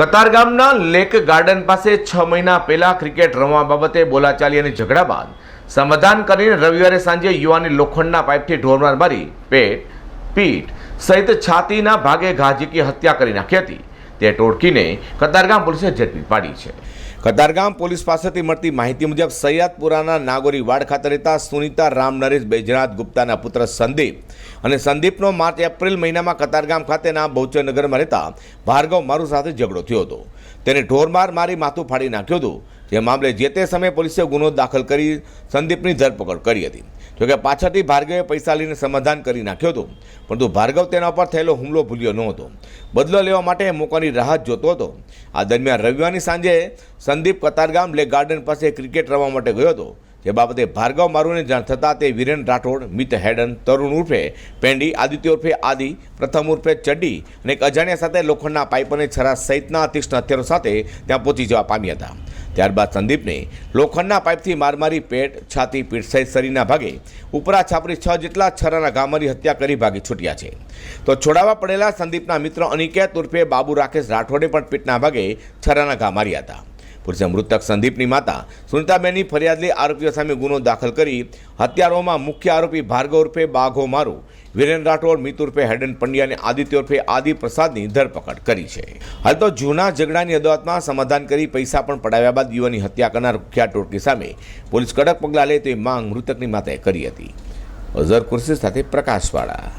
કતારગામના lake garden પાસે છ મહિના પહેલા ક્રિકેટ રમવા બાબતે બોલાચાલી અને ઝઘડા બાદ સમાધાન કરીને રવિવારે સાંજે યુવાની લોખંડના પાઇપથી ઢોરમાર મારી પેટ, પીઠ સહિત છાતીના ભાગે ઘા ઝીકી હત્યા કરી નાખી હતી. તે ટોળકીને કતારગામ પોલીસે ઝડપી પાડી છે. કતારગામ પોલીસ પાસેથી મળતી માહિતી મુજબ સૈયાદપુરાના નાગોરી વાડ ખાતે રહેતા સુનીતા રામ નરેશ બૈજનાથ ગુપ્તાના પુત્ર સંદીપ અને સંદીપનો માર્ચ એપ્રિલ મહિનામાં કતારગામ ખાતેના બહુચરનગરમાં રહેતા ભાર્ગવ મારુ સાથે ઝઘડો થયો હતો. તેને ઢોરમાર મારી માથું ફાડી નાખ્યું હતું. જે મામલે જે તે સમયે પોલીસે ગુનો દાખલ કરી સંદીપની ધરપકડ કરી હતી. જોકે પાછળથી ભાર્ગવે પૈસા લઈને સમાધાન કરી નાખ્યો હતો. પરંતુ ભાર્ગવ તેના પર થયેલો હુમલો ભૂલ્યો નહોતો બદલો લેવા માટે મોકાની રાહત જોતો હતો. આ દરમિયાન રવિવારની સાંજે સંદીપ કતારગામ લેક ગાર્ડન પાસે ક્રિકેટ રમવા માટે ગયો હતો. જે બાબતે ભાર્ગવ મારુને જાણ થતાં તે વિરેન રાઠોડ, મિત હેડન, તરુણ ઉર્ફે પેંડી, આદિત્ય ઉર્ફે આદિ, પ્રથમ ઉર્ફે ચડ્ડી અને એક અજાણ્યા સાથે લોખંડના પાઇપ અને છરા સહિતના તીક્ષ્ણ હથિયારો સાથે ત્યાં પહોંચી જવા પામ્યા હતા. ત્યારબાદ સંદીપને લોખંડના પાઇપથી માર મારી પેટ છાતી પીઠ સહિત શરીરના ભાગે ઉપરા છાપરી છ જેટલા છરાના ગામરી હત્યા કરી ભાગી છૂટ્યા છે. તો છોડાવા પડેલા સંદીપના મિત્ર અનિકેત ઉર્ફે બાબુ રાકેશ રાઠોડે પણ પીઠના ભાગે છરાના ઘા માર્યા હતા. પોલીસે મૃતક સંદીપની માતા સુનિતાબેનની ફરિયાદ લઈ આરોપીઓ સામે ગુનો દાખલ કરી હત્યારોમાં મુખ્ય આરોપી ભાર્ગવ ઉર્ફે બાઘો મારુ, વિરેન રાઠોડ, મિત ઉર્ફે હેડન પંડ્યા અને આદિત્ય ઉર્ફે આદિ પ્રસાદની ધરપકડ કરી છે. હાલ તો જૂના ઝઘડાની અદાવતમાં સમાધાન કરી પૈસા પણ પડાવ્યા બાદ યુવાની હત્યા કરનાર કુખ્યાત ટોળકી સામે પોલીસ કડક પગલાં લે તેવી માંગ મૃતકની માતાએ કરી હતી. અઝર કુર્સી સાથે પ્રકાશવાળા.